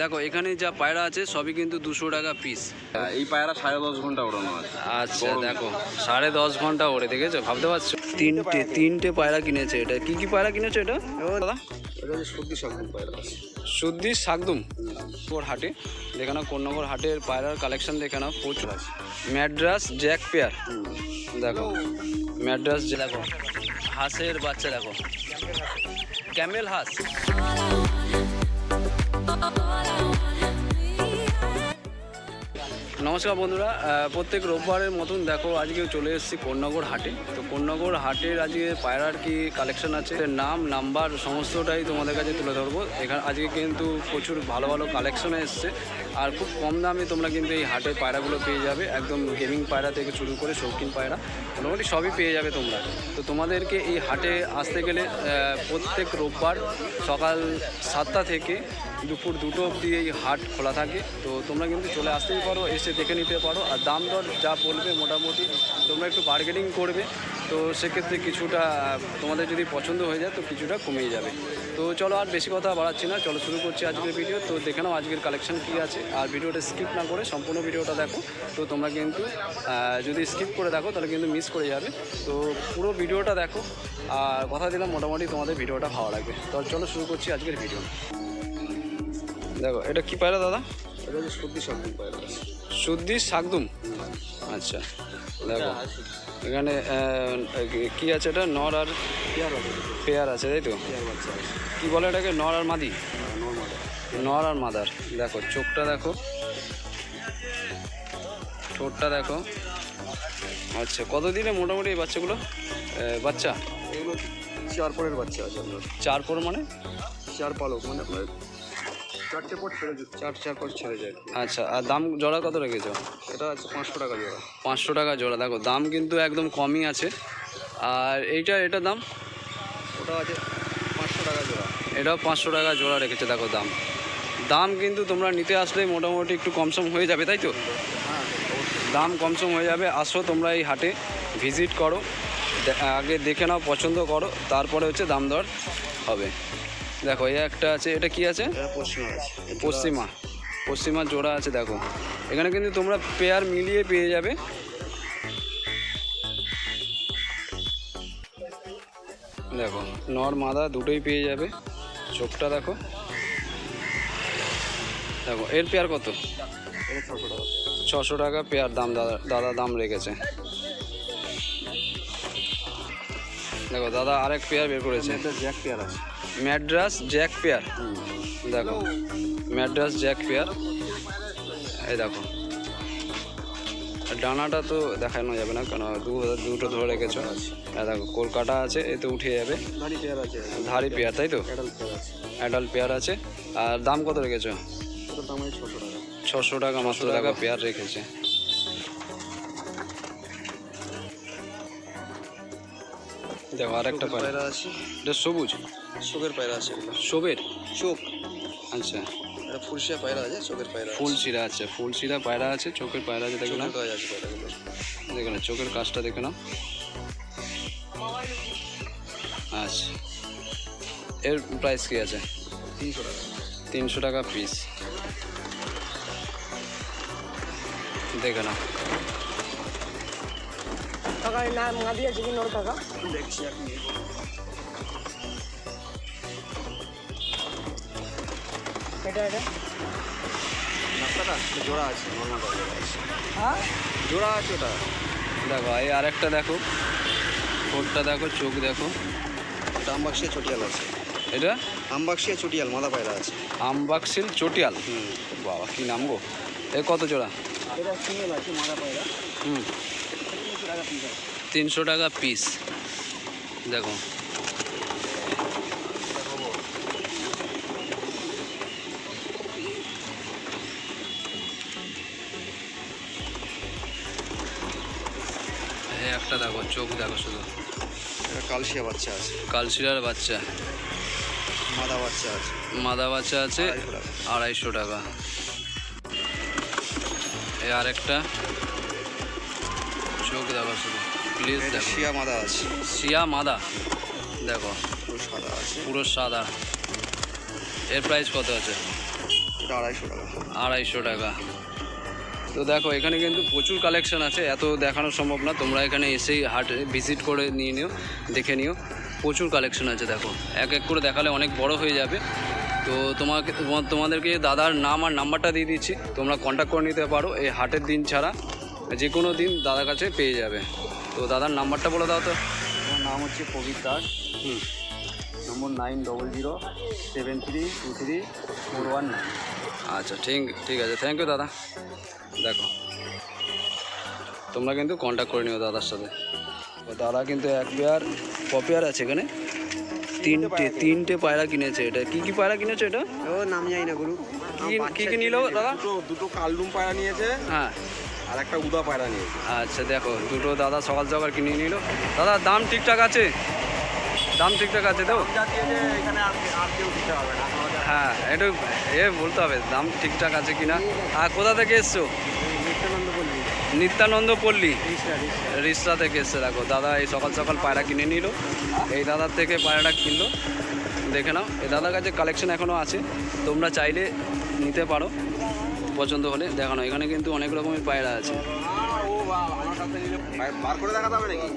দেখো এখানে যা পায়রা আছে সবই কিন্তু দুশো টাকা পিস এই পায়রা সাড়ে দশ ঘণ্টা ওড়ানো আছে। আচ্ছা দেখো সাড়ে দশ ঘণ্টা ওরে দেখেছ? ভাবতে পারছ? তিনটে তিনটে পায়রা কিনেছে এটা। কি কি পায়রা কিনেছো এটা? দাদা? পায়রা। সুদ্দি শাকদুম? ওর হাটে দেখে নাও কোন্নগর হাটের পায়রার কালেকশন দেখে নাও প্রচুর আছে। Madras jack pair. দেখো ম্যাড্রাস দেখো হাঁসের বাচ্চা দেখো। ক্যামেল হাঁস। নমস্কার বন্ধুরা প্রত্যেক রোববারের মতন দেখো আজকে চলে এসেছি কন্যাগড় হাটে। তো কন্যাগড় হাটের আজকে পায়রার কি কালেকশন আছে? নাম নাম্বার সমস্তটাই তোমাদের কাছে তুলে ধরবো। এখানে আজকে কিন্তু প্রচুর ভালো ভালো কালেকশন এসছে। আর খুব কম দামে তোমরা কিন্তু এই হাটের পায়রাগুলো পেয়ে যাবে। একদম গেমিং পায়রা থেকে শুরু করে শৌখিন পায়রা, মোটামুটি সবই পেয়ে যাবে তোমরা। তো তোমাদেরকে এই হাটে আসতে গেলে প্রত্যেক রোববার সকাল সাতটা থেকে দুপুর দুটো অবধি এই হাট খোলা থাকে। তো তোমরা কিন্তু চলে আসতেই পারো, এসে দেখে নিতে পারো। আর দাম দর যা বলবে মোটামুটি তোমরা একটু বার্গেনিং করবে। তো সেক্ষেত্রে কিছুটা তোমাদের যদি পছন্দ হয়ে যায় তো কিছুটা কমিয়ে যাবে। তো চলো আর বেশি কথা বাড়াচ্ছি না চলো শুরু করছি আজকের ভিডিও তো দেখে নাও আজকের কালেকশন কী আছে। আর ভিডিওটা স্কিপ না করে সম্পূর্ণ ভিডিওটা দেখো। তো তোমরা কিন্তু যদি স্কিপ করে দেখো তাহলে কিন্তু মিস করে যাবে। তো পুরো ভিডিওটা দেখো। আর কথা দিলাম মোটামুটি তোমাদের ভিডিওটা ভালো লাগবে। তো চলো শুরু করছি আজকের ভিডিও দেখো এটা কি পায়রা দাদা? এটা হচ্ছে শাকগুন পায়রা। সুদ্দি শাকদুম আচ্ছা দেখো। এখানে কি আছে এটা? নর আর পেয়ার আছে। তাই তো? কি বলে এটাকে? নর আর মাদি? নর আর মাদার। দেখো চোখটা দেখো। ঠোঁটটা দেখো। আচ্ছা কত দিনে মোটামুটি এই বাচ্চাগুলো? বাচ্চা? এগুলো চার পরের বাচ্চা আছে। আপনার চার পর মানে? চার পালক মানে আপনার চারটে পট ছেড়ে যায় চার চার পট ছেড়ে যায়। আচ্ছা আর দাম জোড়া কত রেখেছো? এটা আছে পাঁচশো টাকা জোড়া। পাঁচশো টাকা জোড়া। দেখো দাম কিন্তু একদম কমই আছে। আর এইটা এটা দাম? ওটা আছে পাঁচশো টাকা জোড়া। এটাও পাঁচশো টাকা জোড়া রেখেছে দেখো দাম। দাম কিন্তু তোমরা নিতে আসলে মোটামুটি একটু কমসম হয়ে যাবে তাই তো? হ্যাঁ দাম কমসম হয়ে যাবে। আসো তোমরা এই হাটে ভিজিট করো। আগে দেখে নাও পছন্দ করো। তারপরে হচ্ছে দাম দর হবে। দেখো এই একটা আছে এটা কি আছে? পশ্চিমা পশ্চিমা। জোড়া আছে দেখো। এখানে কিন্তু তোমরা পেয়ার মিলিয়ে পেয়ে যাবে। দেখো নর মাদা দুটোই পেয়ে যাবে। চোখটা দেখো। দেখো এর পেয়ার কত? ছশো টাকা। পেয়ার দাম দাদা দাদা দাম রেখেছে। দেখো দাদা আরেক পেয়ার বের করেছে। জ্যাক পেয়ার আছে। Madras jack pair. দেখো ম্যাড্রাস জ্যাক পেয়ার। এই দেখো। ডানাটা তো দেখানো যাবে না কেন দু দুটো ধরে রেখেছো। দেখো কলকাতা আছে এতে উঠে যাবে। ধারি পেয়ার তাই তো? অ্যাডাল্ট পেয়ার আছে। আর দাম কত রেখেছো? ছশো টাকা। মাত্র টাকা। পেয়ার রেখেছে। দেখো আরেকটা পায়রা পায়রা আছে। এটা সবুজ? চোখের পায়রা আছে। এগুলো সবের চোখ আচ্ছা। এটা ফুলশিয়া পায়রা আছে চোখের পায়রা ফুল শিরা আছে ফুল শিরা পায়রা আছে চোখের পায়রা আছে দেখো না দেখো। না চোখের কাজটা দেখো না আচ্ছা। এর প্রাইস কি আছে? তিনশো টাকা। তিনশো টাকা পিস দেখে না টাকা না মাদি আছে কি নয় টাকা। দেখছি আপনি এটা এটা জোড়া আছে নর্মাল জোড়া আছে হ্যাঁ? জোড়া আছে ওটা। দেখো এই আরেকটা দেখো। ঠোঁটটা দেখো চোখ দেখো। এটা আমবাক্সিয়া চটিয়াল আছে। এটা? আমবাক্সিয়া চটিয়াল মাদা পায়রা আছে। আমবাক্সিল চটিয়াল? হুম। বাবা কি নাম গো? এ কত জোড়া? এটা সিঙ্গেল আছে মাদা পায়রা। হুম। তিনশো টাকা পিস। দেখো। একটা দেখো চোখ দেখো শুধু। কালশিয়া বাচ্চা আছে। কালশিরার বাচ্চা। মাদা বাচ্চা আছে। মাদা বাচ্চা আছে আড়াইশো টাকা। এই আরেকটা। চোখ দেখো শুধু। প্লিজ দেখো। শিয়া মাদা আছে। সিয়া মাদা? দেখো। পুরো সাদা আছে। পুরো সাদা। এর প্রাইস কত আছে? আড়াইশো টাকা। আড়াইশো টাকা। তো দেখো এখানে কিন্তু প্রচুর কালেকশন আছে। এত দেখানো সম্ভব না। তোমরা এখানে এসেই হাটে ভিজিট করে নিয়ে নিও দেখে নিও। প্রচুর কালেকশন আছে দেখো। এক এক করে দেখালে অনেক বড় হয়ে যাবে। তো তোমাকে তোমা- তোমাদেরকে দাদার নাম আর নাম্বারটা দিয়ে দিচ্ছি। তোমরা কন্ট্যাক্ট করে নিতে পারো। এই হাটের দিন ছাড়া। যে কোনো দিন দাদার কাছে পেয়ে যাবে। তো দাদার নাম্বারটা বলে দাও তো। আমার নাম হচ্ছে প্রবীর দাস। হুম। Number nine double zero seven three two three four one nine. আচ্ছা ঠিক ঠিক আছে। থ্যাংক ইউ দাদা। দেখো তোমরা কিন্তু কন্ট্যাক্ট করে নিও দাদার সাথে। ও দাদা কিন্তু এক পেয়ার ক পেয়ার আছে এখানে। তিনটে তিনটে পায়রা কিনেছে এটা। কি কি পায়রা কিনেছে এটা? ও নাম জানি না গুরু। কি কি কি নিল দাদা? দুটো দুটো কালরুম পায়রা নিয়েছে। হ্যাঁ। আর একটা উদা পায়রা নিয়েছে আচ্ছা দেখো দুটো দাদা সকাল সকাল কিনে নিল। দাদা দাম ঠিকঠাক আছে? দাম ঠিকঠাক আছে তো? হ্যাঁ একটু এ বলতে হবে দাম ঠিকঠাক আছে কিনা? আর কোথা থেকে এসছো? নিত্যানন্দ পল্লী। রিসরা থেকে এসছে দেখো। দাদা এই সকাল সকাল পায়রা কিনে নিল। এই দাদার থেকে পায়রাটা কিনলো। দেখে নাও। এই দাদার কাছে কালেকশন এখনও আছে। তোমরা চাইলে নিতে পারো। পছন্দ হলে দেখানো। এখানে কিন্তু অনেক রকমের পায়রা আছে।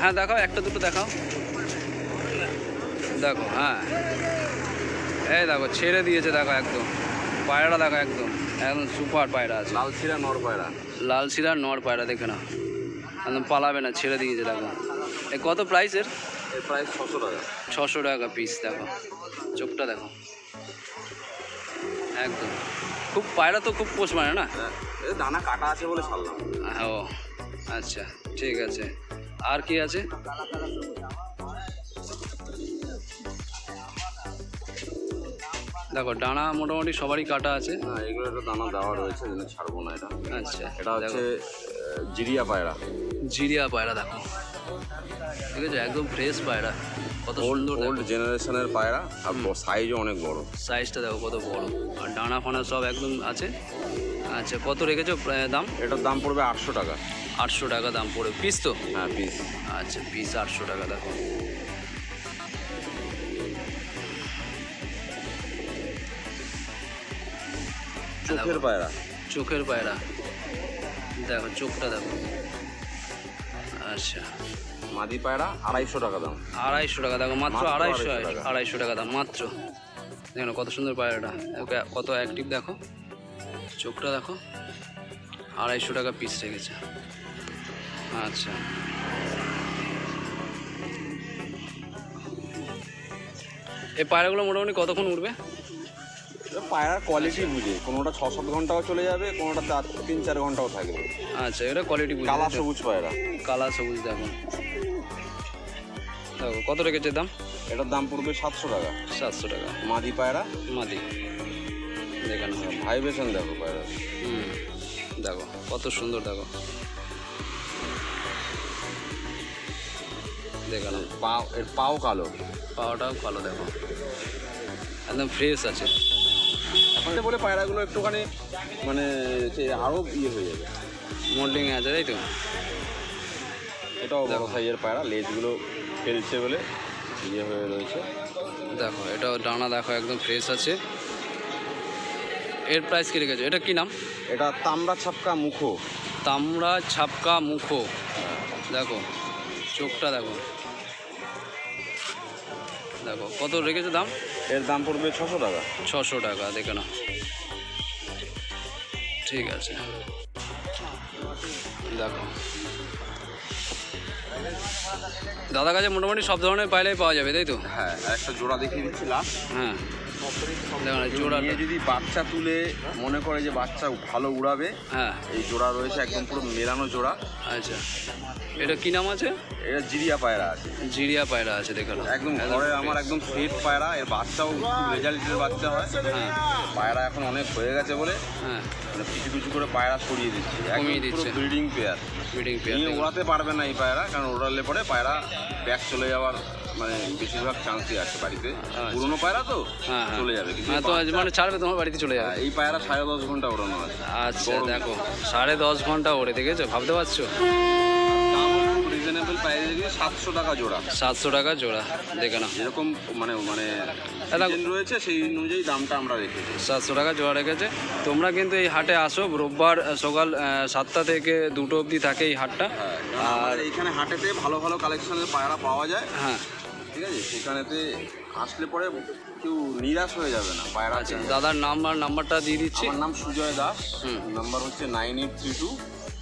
হ্যাঁ দেখাও একটা দুটো দেখাও। দেখো হ্যাঁ। এই দেখো ছেড়ে দিয়েছে দেখো একদম। পায়রাটা দেখো একদম। একদম সুপার পায়রা আছে। লাল ছিরা নর পায়রা। লাল সিরার নর পায়রা দেখে নাও। একদম পালাবে না ছেড়ে দিয়েছে দেখো। এ কত প্রাইসের এর প্রাইস ছশো টাকা। ছশো টাকা পিস দেখো। চোখটা দেখো। একদম। খুব পায়রা তো খুব পোষ মানে না? হ্যাঁ দানা কাটা আছে বলে ছাড়লাম। ও আচ্ছা ঠিক আছে। আর কি আছে? দেখো ডানা মোটামুটি সবারই কাটা আছে। হ্যাঁ এগুলো একটা দানা দেওয়া রয়েছে যেন ছাড়বো না এটা। আচ্ছা এটা হচ্ছে জিরিয়া পায়রা। জিরিয়া পায়রা দেখো। ঠিক আছে একদম ফ্রেশ পায়রা। কত সুন্দর ওল্ড জেনারেশনের পায়রা আর সাইজও অনেক বড়। সাইজটা দেখো কত বড়। আর ডানা ফানা সব একদম আছে। আচ্ছা কত রেখেছো দাম? এটার দাম পড়বে আটশো টাকা। আটশো টাকা দাম পড়ে পিস তো? হ্যাঁ পিস আচ্ছা পিস আটশো টাকা দেখো। চোখের পায়রা। চোখের পায়রা। দেখো চোখটা দেখো। আচ্ছা। মাদি পায়রা আড়াইশো টাকা দাম। আড়াইশো টাকা দেখো মাত্র আড়াইশো আড়াইশো টাকা। দাম মাত্র। দেখো কত সুন্দর পায়রাটা ওকে কত অ্যাক্টিভ দেখো। চোখটা দেখো আড়াইশো টাকা পিস রেখেছে। আচ্ছা। এই পায়রাগুলো মোটামুটি কতক্ষণ উঠবে? পায়রার কোয়ালিটি বুঝে কোনোটা ছ সাত ঘন্টাও চলে যাবে কোনোটা তিন চার ঘন্টাও থাকবে। আচ্ছা এটা কোয়ালিটি বুঝে কালা সবুজ পায়রা। কালা সবুজ দেখো। কত রেখেছে দাম? এটার দাম পড়বে সাতশো টাকা। সাতশো টাকা। মাদি পায়রা। মাদি। দেখানো ভাইব্রেশন দেখো পায়রা। হুম। দেখো কত সুন্দর দেখো। দেখানো পাও এর পাও কালো। পাওয়াটাও ভালো দেখো। একদম ফ্রেশ আছে। এখন বলে পায়রাগুলো একটুখানি মানে আরও ইয়ে হয়ে যাবে। মোল্ডিং আছে তাই তো? এটাও বড় সাইজের পায়রা লেজগুলো ফেলছে বলে ইয়ে হয়ে রয়েছে। দেখো এটা ডানা দেখো একদম ফ্রেশ আছে। এর প্রাইস কি রেখেছে? এটা কি নাম? এটা তামড়া ছাপকা মুখো। তামড়া ছাপকা মুখো। দেখো চোখটা দেখো। দেখো কত রেখেছে দাম? এর দাম পড়বে ছশো টাকা। ছশো টাকা দেখে না ঠিক আছে। দেখো দাদা কাছে মোটামুটি সব ধরনের পাইলেই পাওয়া যাবে তাই তো? হ্যাঁ একটা জোড়া দেখিয়ে দিচ্ছি লাস্ট হ্যাঁ। নিয়ে যদি বাচ্চা তুলে মনে করে যে বাচ্চা ভালো উড়াবে হ্যাঁ। এই জোড়া রয়েছে একদম পুরো মেলানো জোড়া। আচ্ছা। এটা কি নাম আছে? এটা জিরিয়া পায়রা আছে। জিরিয়া পায়রা আছে দেখো একদম ঘরে আমার একদম সেট পায়রা এর বাচ্চাও রেজাল্টের বাচ্চা হয়। হ্যাঁ। পায়রা এখন অনেক হয়ে গেছে বলে হ্যাঁ। মানে কিছু কিছু করে পায়রা সরিয়ে দিচ্ছে। কমিয়ে দিচ্ছে। ব্রিডিং পেয়ার মিটিং নিয়ে ওড়াতে পারবে না এই পায়রা কারণ ওড়ালে পরে পায়রা ব্যাক চলে যাওয়ার মানে বেশিরভাগ চান্সই আছে বাড়িতে। পুরোনো পায়রা তো হ্যাঁ হ্যাঁ। চলে যাবে হ্যাঁ তো মানে ছাড়বে তোমার বাড়িতে চলে যাবে। এই পায়রা সাড়ে দশ ঘণ্টা ওড়ানো আছে। আচ্ছা দেখো সাড়ে দশ ঘণ্টা ওরে দেখেছ? ভাবতে পারছ? রিজনেবল প্রাইসে সাতশো টাকা জোড়া। সাতশো টাকা জোড়া দেখে না যেরকম মানে মানে রয়েছে সেই অনুযায়ী দামটা আমরা রেখেছি সাতশো টাকা জোড়া রেখেছে। তোমরা কিন্তু এই হাটে আসো রোববার সকাল সাতটা থেকে দুটো অবধি থাকে এই হাটটা। আর এইখানে হাটেতে ভালো ভালো কালেকশনের পায়রা পাওয়া যায়। হ্যাঁ। ঠিক আছে? সেখানেতে আসলে পরে কেউ নিরাশ হয়ে যাবে না পায়রা আছে দাদার নাম আর নাম্বারটা দিয়ে দিচ্ছি। আমার নাম সুজয় দাস হুম। নাম্বার হচ্ছে nine eight three two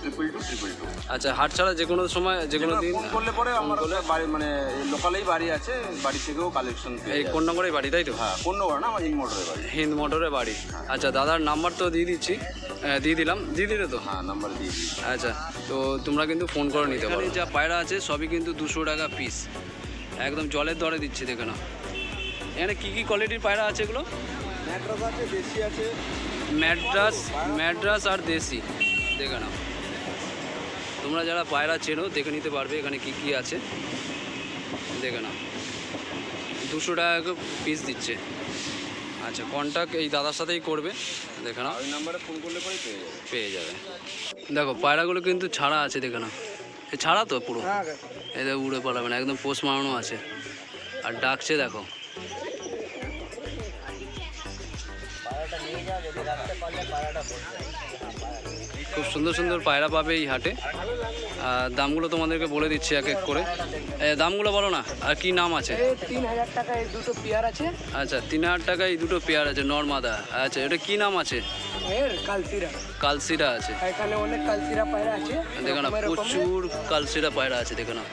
triple two triple two. আচ্ছা হাট ছাড়া যে কোনো সময় যে কোনো দিন ফোন করলে পরে আমার বাড়ি মানে লোকালেই বাড়ি আছে বাড়ি থেকেও কালেকশন এই কোন নম্বরে বাড়ি তাই তো? হ্যাঁ কোন নম্বর না আমার ইন মোটরের বাড়ি। হিন্দ মোটরে বাড়ি। আচ্ছা দাদার নাম্বার তো দিয়ে দিচ্ছি। দিয়ে দিলাম। দিয়ে দিলে তো? হ্যাঁ নাম্বার দিয়ে আচ্ছা তো তোমরা কিন্তু ফোন করে নিতে পারো। যা পায়রা আছে সবই কিন্তু দুশো টাকা পিস একদম জলের দরে দিচ্ছে দেখে না এখানে কী কী কোয়ালিটির পায়রা আছে এগুলো? ম্যাট্রাস আছে দেশি আছে। ম্যাড্রাস ম্যাড্রাস আর দেশি দেখে নাও। তোমরা যারা পায়রা চেনো দেখে নিতে পারবে এখানে কি কি আছে। দেখে নাও। দুশো টাকা পিস দিচ্ছে। আচ্ছা কন্ট্যাক্ট এই দাদার সাথেই করবে। দেখে নাও। ওই নাম্বারে ফোন করলে পরেই পেয়ে যাবে। পেয়ে যাবে। দেখো পায়রাগুলো কিন্তু ছাড়া আছে দেখে নাও। এ ছাড়া তো পুরো। এদের উড়ে পালাবে না একদম পোষ মারানো আছে। আর ডাকছে দেখো। খুব সুন্দর সুন্দর পায়রা পাবে এই হাটে। দামগুলো তোমাদেরকে বলে দিচ্ছি এক এক করে। দামগুলো বলো না আর কি নাম আছে? তিন হাজার টাকা এই দুটো পেয়ার আছে। আচ্ছা তিন হাজার টাকায় এই দুটো পেয়ার আছে নর্মাদা আচ্ছা এটা কি নাম আছে? এর কালচিরা কালসিরা আছে। এখানে অনেক কালচিরা পায়রা আছে দেখো না। প্রচুর কালসিরা পায়রা আছে দেখো না।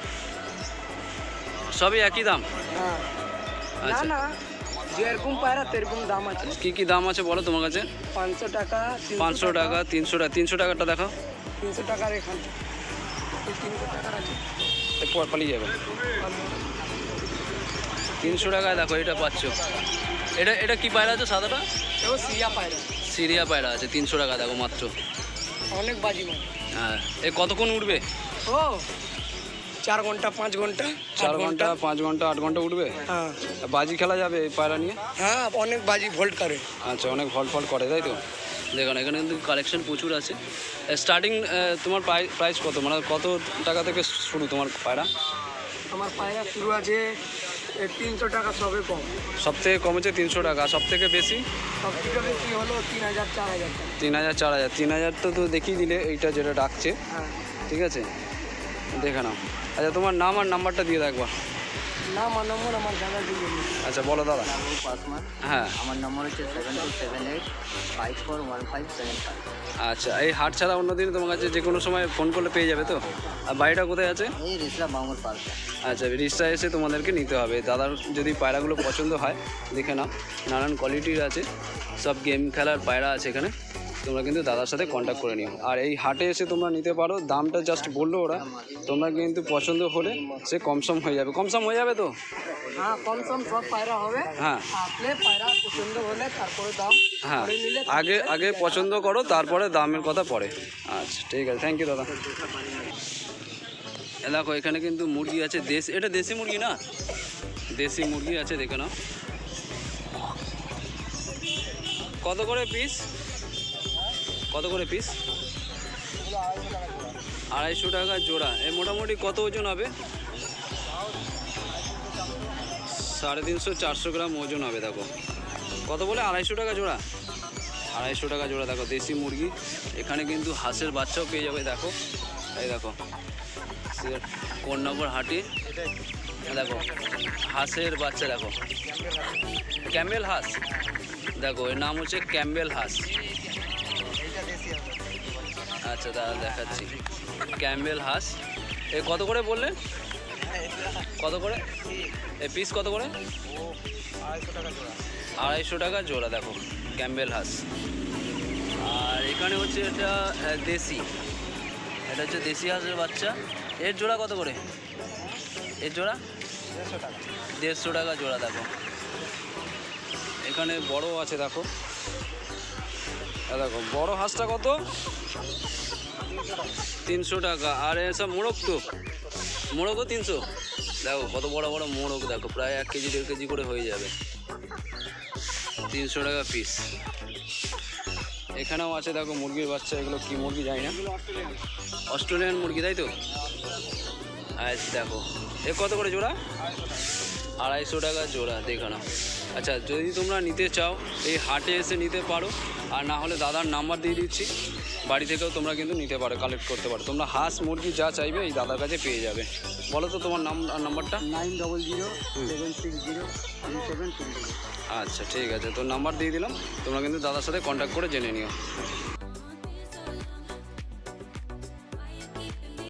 সবই একই দাম? হ্যাঁ। না আচ্ছা। যেরকম পায়রা সেরকম দাম আছে। কি কি দাম আছে বলো তোমার কাছে? পাঁচশো টাকা পাঁচশো টাকা। তিনশো টাকা তিনশো টাকাটা দেখো তিনশো টাকার এখান। তিনশো টাকার আছে পালিয়ে যাবে। তিনশো টাকায় দেখো এটা পাচ্ছ। এটা এটা কি পায়রা আছে সাদাটা? এও সিয়া পায়রা। সিরিয়া পায়রা আছে তিনশো টাকা দেখো মাত্র। অনেক বাজি হ্যাঁ এ কতক্ষণ উঠবে? ও চার ঘণ্টা পাঁচ ঘণ্টা চার ঘণ্টা পাঁচ ঘণ্টা আট ঘণ্টা উঠবে? হ্যাঁ। বাজি খেলা যাবে এই পায়রা নিয়ে? হ্যাঁ অনেক বাজি ভোল্ট করে। আচ্ছা অনেক ফল ফল করে তাই তো? দেখুন এখানে কিন্তু কালেকশন প্রচুর আছে। স্টার্টিং তোমার প্রাইস কত? মানে কত টাকা থেকে শুরু তোমার পায়রা? আমার পায়রা শুরু আছে তিনশো টাকা সবে কম। সব থেকে কমেছে তিনশো টাকা। সব থেকে বেশি? সব থেকে বেশি হলো তিন হাজার চার হাজার তিন হাজার চার হাজার। তিন হাজার তো তো দেখিয়ে দিলে এইটা যেটা ডাকছে। হ্যাঁ। ঠিক আছে? দেখে নাও। আচ্ছা তোমার নাম আর নাম্বারটা দিয়ে রাখবা। না আমার নম্বর আমার দাদা দিয়ে আচ্ছা বলো দাদা। পাসমান হ্যাঁ। আমার নম্বর হচ্ছে seven two seven eight five four one five seven five আচ্ছা এই হাট ছাড়া অন্য দিন তোমার কাছে যে কোনো সময় ফোন করলে পেয়ে যাবে তো? আর বাড়িটা কোথায় আছে? এই পার্ক। আচ্ছা রিক্সা এসে তোমাদেরকে নিতে হবে। দাদার যদি পায়রাগুলো পছন্দ হয় দেখে নাও। নানান কোয়ালিটির আছে। সব গেম খেলার পায়রা আছে এখানে। তোমরা কিন্তু দাদার সাথে কন্ট্যাক্ট করে নিও। আর এই হাটে এসে তোমরা নিতে পারো দামটা জাস্ট বলল ওরা তোমরা কিন্তু পছন্দ হলে সে কমসম হয়ে যাবে। কমসম হয়ে যাবে তো? হ্যাঁ কম সম সব পায়রা হবে। হ্যাঁ। আপনি পায়রা পছন্দ হলে তারপরে দাম হ্যাঁ। আগে আগে পছন্দ করো তারপরে দামের কথা পড়ে আচ্ছা ঠিক আছে থ্যাংক ইউ দাদা। দেখো এখানে কিন্তু মুরগি আছে দেশ এটা দেশি মুরগি না? দেশি মুরগি আছে দেখে নাও। কত করে পিস কত করে পিস আড়াইশো টাকা জোড়া। এ মোটামুটি কত ওজন হবে? সাড়ে তিনশো চারশো গ্রাম ওজন হবে, দেখো। কত বলে? আড়াইশো টাকা জোড়া? আড়াইশো টাকা জোড়া, দেখো, দেশি মুরগি। এখানে কিন্তু হাঁসের বাচ্চাও পেয়ে যাবে, দেখো। এই দেখো সে- কোন্নগর হাটি? দেখো, হাঁসের বাচ্চা, দেখো। ক্যাম্বেল হাঁস। দেখো, এর নাম হচ্ছে ক্যাম্বেল হাঁস। আচ্ছা দাদা দেখাচ্ছি। ক্যাম্বেল হাঁস। এ কত করে বললেন কত করে? এ পিস কত করে? আড়াইশো টাকা জোড়া, দেখো, ক্যাম্বেল হাঁস। আর এখানে হচ্ছে এটা দেশি। এটা হচ্ছে দেশি হাঁসের বাচ্চা। এর জোড়া কত করে? এর জোড়া? দেড়শো টাকা জোড়া, দেখো। এখানে বড় আছে, দেখো। দেখো, বড় হাঁসটা কত? তিনশো টাকা। আর এসব মোড়ক তো? মোড়কও তিনশো? দেখো, কত বড় বড় মোড়ক, দেখো, প্রায় এক কেজি, দেড় কেজি করে হয়ে যাবে। তিনশো টাকা পিস এখানেও আছে, দেখো, মুরগির বাচ্চা, এগুলো কি মুরগি জানি না। অস্ট্রেলিয়ান মুরগি, তাই তো? আচ্ছা দেখো, এ কত করে জোড়া? আড়াইশো টাকা জোড়া, দেখো না আচ্ছা যদি তোমরা নিতে চাও, এই হাটে এসে নিতে পারো। আর না হলে দাদার নাম্বার দিয়ে দিচ্ছি। বাড়ি থেকেও তোমরা কিন্তু নিতে পারো কালেক্ট করতে পারো। তোমরা হাঁস মুরগি যা চাইবে এই দাদার কাছে পেয়ে যাবে। বলো তো তোমার নাম নাম্বারটা nine double zero seven six zero seven আচ্ছা ঠিক আছে। তো নাম্বার দিয়ে দিলাম। তোমরা কিন্তু দাদার সাথে কন্ট্যাক্ট করে জেনে নিও।